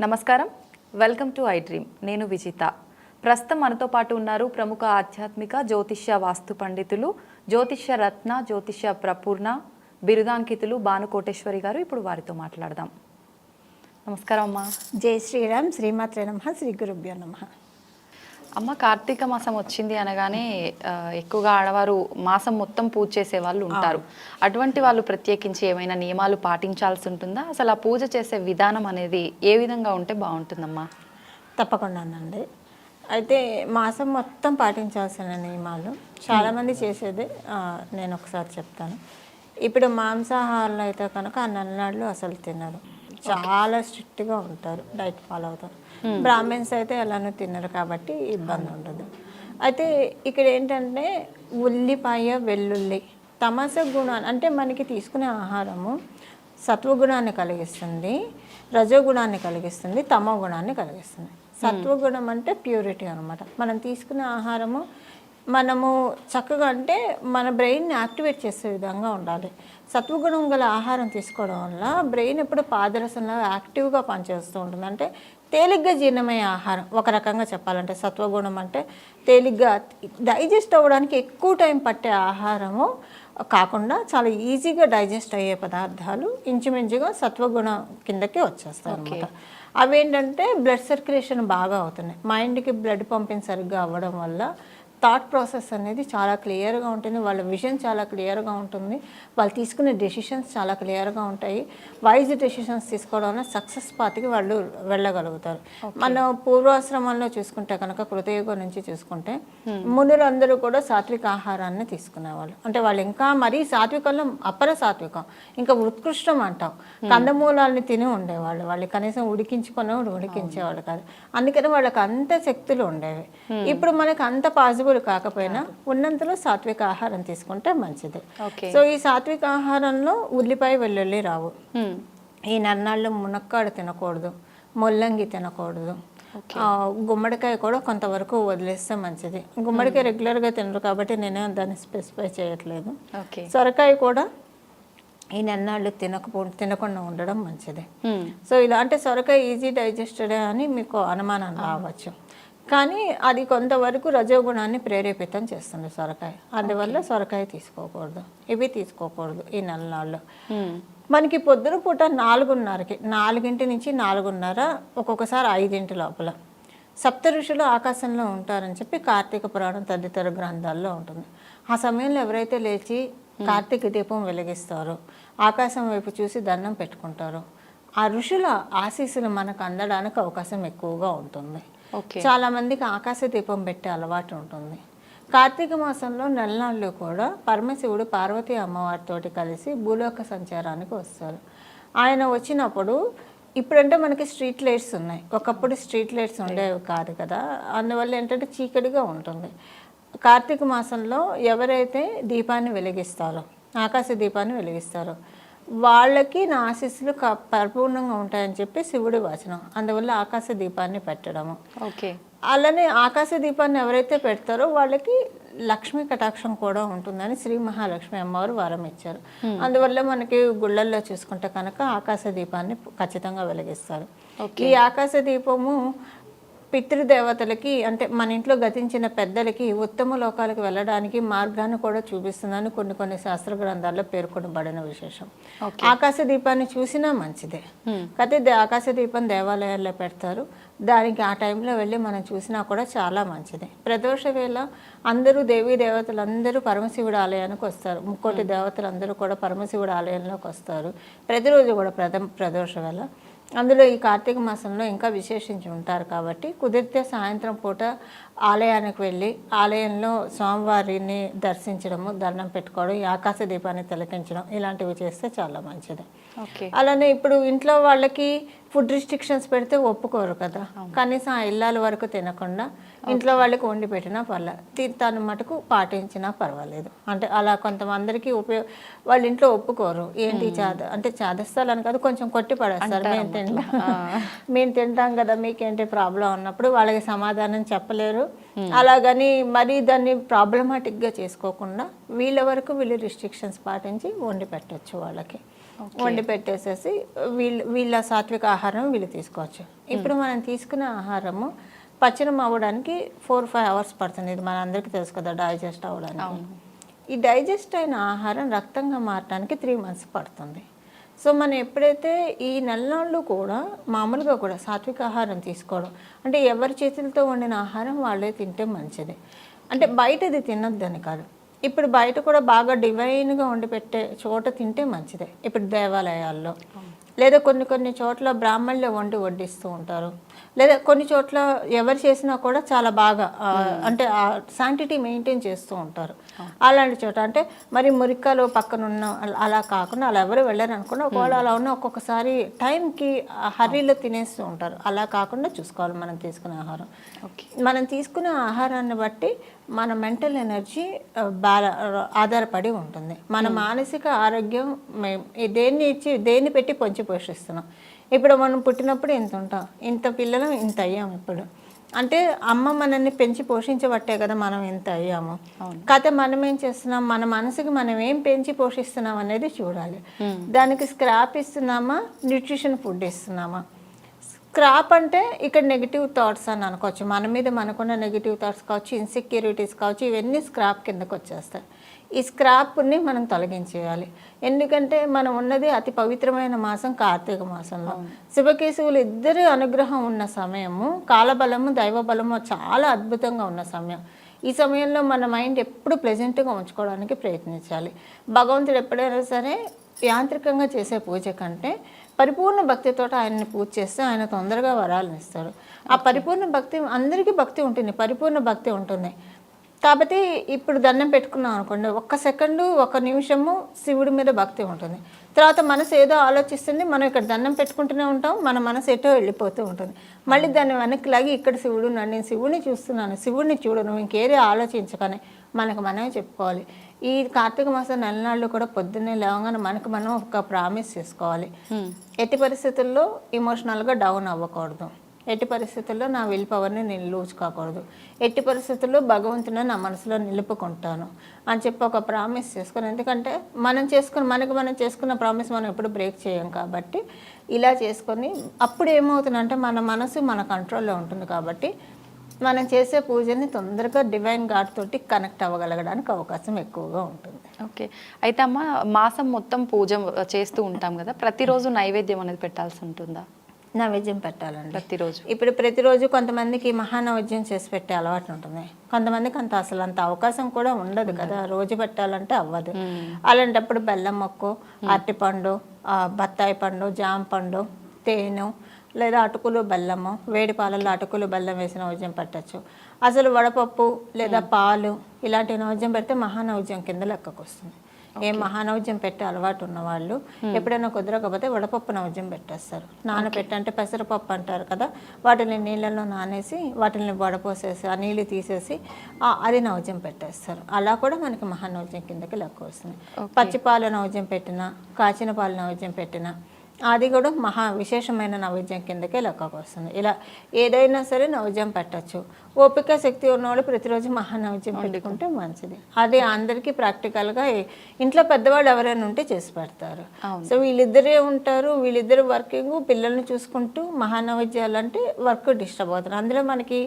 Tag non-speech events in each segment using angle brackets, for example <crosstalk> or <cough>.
నమస్కారం. Welcome to I dream. నేను విజిత. ప్రస్తుతం మనతో పాటు ఉన్నారు ప్రముఖ ఆధ్యాత్మిక జ్యోతిష్య వాస్తు పండితులు జ్యోతిష్య రత్న జ్యోతిష్య ప్రపూర్ణ బిరుదాంకితులు భానుకోటేశ్వరి గారు ఇప్పుడు వారితో మాట్లాడదాం. నమస్కారం అమ్మా. జై శ్రీరామ్. శ్రీమాత్రే నమ. శ్రీ గురుభ్యో నమ. అమ్మ కార్తీక మాసం వచ్చింది అనగానే ఎక్కువగా ఆడవారు మాసం మొత్తం పూజ చేసే వాళ్ళు ఉంటారు. అటువంటి వాళ్ళు ప్రత్యేకించి ఏమైనా నియమాలు పాటించాల్సి ఉంటుందా? అసలు ఆ పూజ చేసే విధానం అనేది ఏ విధంగా ఉంటే బాగుంటుందమ్మా? తప్పకుండానండి అయితే మాసం మొత్తం పాటించాల్సిన నియమాలు చాలామంది చేసేది నేను ఒకసారి చెప్తాను. ఇప్పుడు మాంసాహారాలు అయితే కనుక ఆ నన్నాళ్ళు అసలు తినరు. చాలా స్ట్రిక్ట్గా ఉంటారు డైట్ ఫాలో అవుతారు. బ్రాహ్మిన్స్ అయితే ఎలానో తినరు కాబట్టి ఇబ్బంది ఉండదు. అయితే ఇక్కడ ఏంటంటే ఉల్లిపాయ వెల్లుల్లి తమస గుణాన్ని అంటే మనకి తీసుకునే ఆహారము సత్వగుణాన్ని కలిగిస్తుంది రజోగుణాన్ని కలిగిస్తుంది తమో గుణాన్ని కలిగిస్తుంది సత్వగుణం అంటే ప్యూరిటీ అనమాట మనం తీసుకునే ఆహారము మనము చక్కగా అంటే మన బ్రెయిన్ని యాక్టివేట్ చేసే విధంగా ఉండాలి. సత్వగుణం గల ఆహారం తీసుకోవడం వల్ల బ్రెయిన్ ఎప్పుడు పాదరసంలో యాక్టివ్గా పనిచేస్తూ ఉంటుంది. అంటే తేలిగ్గా జీర్ణమయ్యే ఆహారం ఒక రకంగా చెప్పాలంటే సత్వగుణం అంటే తేలిగ్గా డైజెస్ట్ అవ్వడానికి ఎక్కువ టైం పట్టే ఆహారము కాకుండా చాలా ఈజీగా డైజెస్ట్ అయ్యే పదార్థాలు ఇంచుమించుగా సత్వగుణం కిందకి వచ్చేస్తాయి అనమాట అవేంటంటే బ్లడ్ సర్క్యులేషన్ బాగా అవుతున్నాయి. మైండ్కి బ్లడ్ పంపింగ్ సరిగ్గా అవ్వడం వల్ల థాట్ ప్రాసెస్ అనేది చాలా క్లియర్గా ఉంటుంది. వాళ్ళ విజన్ చాలా క్లియర్గా ఉంటుంది. వాళ్ళు తీసుకునే డెసిషన్స్ చాలా క్లియర్గా ఉంటాయి. వైజ్ డెసిషన్స్ తీసుకోవడం వల్ల సక్సెస్ పాతికి వాళ్ళు వెళ్ళగలుగుతారు. మన పూర్వాశ్రమంలో చూసుకుంటే కనుక కృతయుగం నుంచి చూసుకుంటే మునులందరూ కూడా సాత్విక ఆహారాన్ని తీసుకునేవాళ్ళు. అంటే వాళ్ళు ఇంకా మరీ సాత్వికంలో అపర సాత్వికం. ఇంకా ఉత్కృష్టం అంటాం. కందమూలాలని తిని ఉండేవాళ్ళు. వాళ్ళు కనీసం ఉడికించుకొని కూడా ఉడికించేవాళ్ళు కాదు. అందుకని వాళ్ళకి అంత శక్తులు ఉండేవి. ఇప్పుడు మనకు అంత పాసిబుల్ కాకపోయినా ఉన్నంతలో సాత్విక ఆహారం తీసుకుంటే మంచిది. సో ఈ సాత్విక ఆహారంలో ఉల్లిపాయ వెల్లుల్లి రావు. ఈ నన్నాళ్ళు మునక్కాడు తినకూడదు ముల్లంగి తినకూడదు. గుమ్మడికాయ కూడా కొంతవరకు వదిలేస్తే మంచిది. గుమ్మడికాయ రెగ్యులర్గా తినరు కాబట్టి నేనే దాన్ని స్పెసిఫై చేయట్లేదు. సొరకాయ కూడా ఈ నన్నాళ్ళు తినకపో తినకుండా ఉండడం మంచిది. సో ఇలా అంటే సొరకాయ ఈజీ డైజెస్టెడ్ అని మీకు అనుమానం రావచ్చు. కానీ అది కొంతవరకు రజోగుణాన్ని ప్రేరేపితం చేస్తుంది సొరకాయ. అందువల్ల సొరకాయ తీసుకోకూడదు. ఇవి తీసుకోకూడదు ఈ నెలనాళ్ళు. హ్మ్. మనకి పొద్దున పూట నాలుగున్నరకి నాలుగింటి నుంచి నాలుగున్నర ఒక్కొక్కసారి ఐదింటి లోపల. సప్త ఋషులు ఆకాశంలో ఉంటారని చెప్పి కార్తీక పురాణం తదితర గ్రంథాల్లో ఉంటుంది. ఆ సమయంలో ఎవరైతే లేచి కార్తీక దీపం వెలిగిస్తారో ఆకాశం వైపు చూసి దండం పెట్టుకుంటారో ఆ ఋషుల ఆశీస్సులు మనకు అందడానికి అవకాశం ఎక్కువగా ఉంటుంది. ఓకే. చాలా మందికి ఆకాశ దీపం పెట్టే అలవాటు ఉంటుంది. కార్తీక మాసంలో నెలనాళ్ళు కూడా పరమశివుడు పార్వతీ అమ్మవారితోటి కలిసి భూలోక సంచారానికి వస్తారు. ఆయన వచ్చినప్పుడు ఇప్పుడంటే మనకి స్ట్రీట్ లైట్స్ ఉన్నాయి. ఒకప్పుడు స్ట్రీట్ లైట్స్ ఉండేవి కాదు కదా. అందువల్ల ఏంటంటే చీకటిగా ఉంటుంది. కార్తీక మాసంలో ఎవరైతే దీపాన్ని వెలిగిస్తారో ఆకాశ దీపాన్ని వెలిగిస్తారో వాళ్ళకి నా ఆశీస్సులు పరిపూర్ణంగా ఉంటాయని చెప్పి శివుడి వచనం. అందువల్ల ఆకాశ దీపాన్ని పెట్టడము. ఓకే. అలానే ఆకాశ దీపాన్ని ఎవరైతే పెడతారో వాళ్ళకి లక్ష్మీ కటాక్షం కూడా ఉంటుందని శ్రీ మహాలక్ష్మి అమ్మవారు వరం ఇచ్చారు. అందువల్ల మనకి గుళ్ళల్లో చూసుకుంటే కనుక ఆకాశ దీపాన్ని ఖచ్చితంగా వెలిగిస్తారు. ఈ ఆకాశ దీపము పితృదేవతలకి అంటే మన ఇంట్లో గతించిన పెద్దలకి ఉత్తమ లోకాలకు వెళ్ళడానికి మార్గాన్ని కూడా చూపిస్తుందని కొన్ని కొన్ని శాస్త్ర గ్రంథాల్లో పేర్కొనబడిన విశేషం. ఆకాశ దీపాన్ని చూసినా మంచిదే. కాకపోతే ఆకాశ దీపం దేవాలయాల్లో పెడతారు. దానికి ఆ టైంలో వెళ్ళి మనం చూసినా కూడా చాలా మంచిది. ప్రదోష వేళ అందరూ దేవీ దేవతలు అందరూ పరమశివుడి ఆలయానికి వస్తారు. ముక్కోటి దేవతలు అందరూ కూడా పరమశివుడి ఆలయంలోకి వస్తారు. ప్రతిరోజు కూడా ప్రథమ ప్రదోష వేళ. అందులో ఈ కార్తీక మాసంలో ఇంకా విశేషించి ఉంటారు కాబట్టి కుదిరితే సాయంత్రం పూట ఆలయానికి వెళ్ళి ఆలయంలో స్వామివారిని దర్శించడము దండం పెట్టుకోవడం ఈ ఆకాశ దీపాన్ని తిలకించడం ఇలాంటివి చేస్తే చాలా మంచిది. అలానే ఇప్పుడు ఇంట్లో వాళ్ళకి ఫుడ్ రిస్ట్రిక్షన్స్ పెడితే ఒప్పుకోరు కదా. కనీసం ఆ ఇల్లాల వరకు తినకుండా ఇంట్లో వాళ్ళకి వండి పెట్టినా పర్లేదు తి- తను మటుకు పాటించినా పర్వాలేదు. అంటే అలా కొంతమందికి ఉపయోగ వాళ్ళ ఇంట్లో ఒప్పుకోరు. ఏంటి చాద అంటే చాదస్తాలని కాదు కొంచెం కొట్టి పడేస్తారు. మేము తింటాం. <laughs> మేము తింటాం కదా మీకేంటి ప్రాబ్లం ఉన్నప్పుడు వాళ్ళకి సమాధానం చెప్పలేరు. అలాగని మరి దాన్ని ప్రాబ్లమాటిక్గా చేసుకోకుండా వీళ్ళ వరకు వీళ్ళు రిస్ట్రిక్షన్స్ పాటించి వండి పెట్టచ్చు వాళ్ళకి. వండి పెట్టేసేసి వీళ్ళ వీళ్ళ సాత్విక ఆహారం వీళ్ళు తీసుకోవచ్చు. ఇప్పుడు మనం తీసుకునే ఆహారము పచనం అవ్వడానికి ఫోర్ ఫైవ్ అవర్స్ పడుతుంది. ఇది మన అందరికీ తెలుసు కదా డైజెస్ట్ అవ్వడానికి. ఈ డైజెస్ట్ అయిన ఆహారం రక్తంగా మారడానికి త్రీ మంత్స్ పడుతుంది. సో మనం ఎప్పుడైతే ఈ నెలనాళ్ళు కూడా మామూలుగా కూడా సాత్విక ఆహారం తీసుకోవడం అంటే ఎవరి చేతులతో వండిన ఆహారం వాళ్ళే తింటే మంచిది. అంటే బయటది తినొద్దని కాదు. ఇప్పుడు బయట కూడా బాగా డివైన్గా వండి పెట్టే చోట తింటే మంచిదే. ఇప్పుడు దేవాలయాల్లో. లేదా కొన్ని కొన్ని చోట్ల బ్రాహ్మణులే వండి వడ్డిస్తూ ఉంటారు. లేదా కొన్ని చోట్ల ఎవరు చేసినా కూడా చాలా బాగా ఆ, అంటే ఆ శాంటిటీ మెయింటైన్ చేస్తూ ఉంటారు. అలాంటి చోట అంటే మరి మురికాలు పక్కన ఉన్న అల- కాకుండా అలా ఎవరు వెళ్ళారు అనుకున్నా ఒకవేళ అలా ఉన్న ఒక్కొక్కసారి టైంకి హర్రీలో తినేస్తూ ఉంటారు. అలా కాకుండా చూసుకోవాలి మనం తీసుకునే ఆహారం. మనం తీసుకునే ఆహారాన్ని బట్టి మన మెంటల్ ఎనర్జీ బాల ఆధారపడి ఉంటుంది. మన మానసిక ఆరోగ్యం మే- ఈ దేన్ని ఇచ్చి దేన్ని పెట్టి పొంచి పోషిస్తున్నాం. ఇప్పుడు మనం పుట్టినప్పుడు ఇంత ఉంటాం? ఇంత పిల్లలు ఇంత అయ్యాం ఇప్పుడు. అంటే అమ్మ మనల్ని పెంచి పోషించబట్టే కదా మనం ఇంత అయ్యాము. కాకపోతే మనం ఏం చేస్తున్నాం? మన మనసుకి మనం ఏం పెంచి పోషిస్తున్నాం అనేది చూడాలి. దానికి స్క్రాప్ ఇస్తున్నామా? న్యూట్రిషన్ ఫుడ్ ఇస్తున్నామా? స్క్రాప్ అంటే ఇక్కడ నెగిటివ్ థాట్స్ అని అనుకోవచ్చు. మన మీద మనకున్న నెగిటివ్ థాట్స్ కావచ్చు ఇన్సెక్యూరిటీస్ కావచ్చు ఇవన్నీ స్క్రాప్ కిందకు వచ్చేస్తాయి ఈ స్క్రాప్ని మనం తొలగించేయాలి. ఎందుకంటే మనం ఉన్నది అతి పవిత్రమైన మాసం కార్తీక మాసంలో. శివకేశవులు ఇద్దరి అనుగ్రహం ఉన్న సమయము కాలబలము దైవబలము చాలా అద్భుతంగా ఉన్న సమయం. ఈ సమయంలో మన మైండ్ ఎప్పుడు ప్లెజెంట్గా ఉంచుకోవడానికి ప్రయత్నించాలి. భగవంతుడు ఎప్పుడైనా సరే యాంత్రికంగా చేసే పూజ కంటే పరిపూర్ణ భక్తితో ఆయన్ని పూజ చేస్తే ఆయన తొందరగా వరాలను ఇస్తాడు. ఆ పరిపూర్ణ భక్తి అందరికీ భక్తి ఉంటుంది. పరిపూర్ణ భక్తి ఉంటుంది కాబట్టి ఇప్పుడు దండం పెట్టుకున్నాం అనుకోండి ఒక్క సెకండు ఒక నిమిషము శివుడి మీద భక్తి ఉంటుంది. తర్వాత మనసు ఏదో ఆలోచిస్తుంది మనం ఇక్కడ దండం పెట్టుకుంటూనే ఉంటాం మన మనసు ఎటో వెళ్ళిపోతూ ఉంటుంది. మళ్ళీ దాన్ని వెనక్కి లాగి ఇక్కడ శివుడు ఉన్నాడు నేను శివుడిని చూస్తున్నాను శివుడిని చూడు నువ్వు ఇంకేది ఆలోచించకనే మనకు మనమే చెప్పుకోవాలి. ఈ కార్తీక మాసం నెలనాళ్ళు కూడా పొద్దున్నే లేవగానే మనకు మనం ఒక ప్రామిస్ చేసుకోవాలి. ఎట్టి పరిస్థితుల్లో ఇమోషనల్గా డౌన్ అవ్వకూడదు. ఎట్టి పరిస్థితుల్లో నా విల్ పవర్ని నేను లూజ్ కాకూడదు. ఎట్టి పరిస్థితుల్లో భగవంతుని నా మనసులో నిలుపుకుంటాను అని చెప్పి ఒక ప్రామిస్ చేసుకుని ఎందుకంటే మనం చేసుకుని మనకు మనం చేసుకున్న ప్రామిస్ మనం ఎప్పుడు బ్రేక్ చేయం కాబట్టి ఇలా చేసుకొని అప్పుడు ఏమవుతుందంటే మన మనసు మన కంట్రోల్లో ఉంటుంది కాబట్టి మనం చేసే పూజని తొందరగా డివైన్ గాడ్ తోటి కనెక్ట్ అవ్వగలగడానికి అవకాశం ఎక్కువగా ఉంటుంది. ఓకే. అయితే అమ్మ మాసం మొత్తం పూజ చేస్తూ ఉంటాం కదా ప్రతిరోజు నైవేద్యం అనేది పెట్టాల్సి ఉంటుందా? నైవేద్యం పెట్టాలండి. ప్రతిరోజు. ఇప్పుడు ప్రతిరోజు కొంతమందికి మహానైవేద్యం చేసి పెట్టే అలవాటు ఉంటుంది. కొంతమందికి అంత అసలు అంత అవకాశం కూడా ఉండదు కదా. రోజు పెట్టాలంటే అవ్వదు. అలాంటప్పుడు బెల్లం మొక్కు అరటిపండు బత్తాయి పండు జామ పండు తేనె లేదా అటుకులు బెల్లము వేడి పాలల్లో అటుకులు బెల్లం వేసిన నైవేద్యం పెట్టచ్చు. అసలు వడపప్పు లేదా పాలు ఇలాంటి నైవేద్యం పెడితే మహానైవేద్యం కింద లెక్కకు వస్తుంది ఏ మహానైవేద్యం పెట్టే అలవాటు ఉన్న వాళ్ళు ఎప్పుడైనా కుదరకపోతే వడపప్పు నైవేద్యం పెట్టేస్తారు. నానబెట్టి అంటే పెసరపప్పు అంటారు కదా వాటిని నీళ్ళలో నానేసి వాటిని వడపోసేసి ఆ నీళ్ళు తీసేసి ఆ, అది నైవేద్యం పెట్టేస్తారు. అలా కూడా మనకి మహానైవేద్యం కిందకి లెక్క వస్తుంది. పచ్చిపాల నైవేద్యం పెట్టినా కాచిన పాల నైవేద్యం పెట్టినా అది కూడా మహా విశేషమైన నైవేద్యం కిందకే లెక్కకు వస్తుంది. ఇలా ఏదైనా సరే నైవేద్యం పెట్టచ్చు. ఓపిక శక్తి ఉన్నవాళ్ళు ప్రతిరోజు మహా నైవేద్యం పెట్టుకుంటే మంచిది. అది అందరికీ ప్రాక్టికల్గా ఇంట్లో పెద్దవాళ్ళు ఎవరైనా ఉంటే చేసి పెడతారు. సో వీళ్ళిద్దరే ఉంటారు వీళ్ళిద్దరు వర్కింగ్ పిల్లల్ని చూసుకుంటూ మహా నైవేద్యాలు అంటే వర్క్ డిస్టర్బ్ అవుతుంది. అందులో మనకి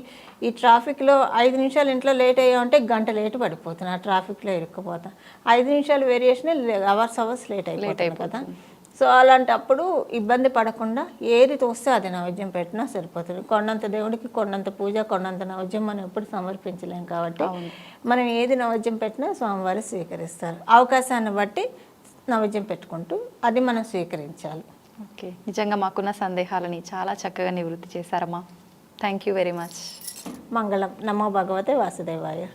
ఈ ట్రాఫిక్లో ఐదు నిమిషాలు ఇంట్లో లేట్ అయ్యామంటే గంట లేట్ పడిపోతుంది. ఆ ట్రాఫిక్లో ఇరుక్కుపోతాం. ఐదు నిమిషాలు వేరియేషన్ అవర్స్ అవర్స్ లేట్ అయిపోతుంది కదా. సో అలాంటప్పుడు ఇబ్బంది పడకుండా ఏది తోస్తే అది నైవేద్యం పెట్టినా సరిపోతుంది. కొండంత దేవుడికి కొండంత పూజ కొండంత నైవేద్యం మనం ఎప్పుడు సమర్పించలేం కాబట్టి మనం ఏది నైవేద్యం పెట్టినా స్వామివారు స్వీకరిస్తారు. అవకాశాన్ని బట్టి నైవేద్యం పెట్టుకుంటూ అది మనం స్వీకరించాలి. ఓకే. నిజంగా మాకున్న సందేహాలని చాలా చక్కగా నివృత్తి చేశారమ్మా. Thank you very much Mangalam. నమో భగవతే వాసుదేవాయ.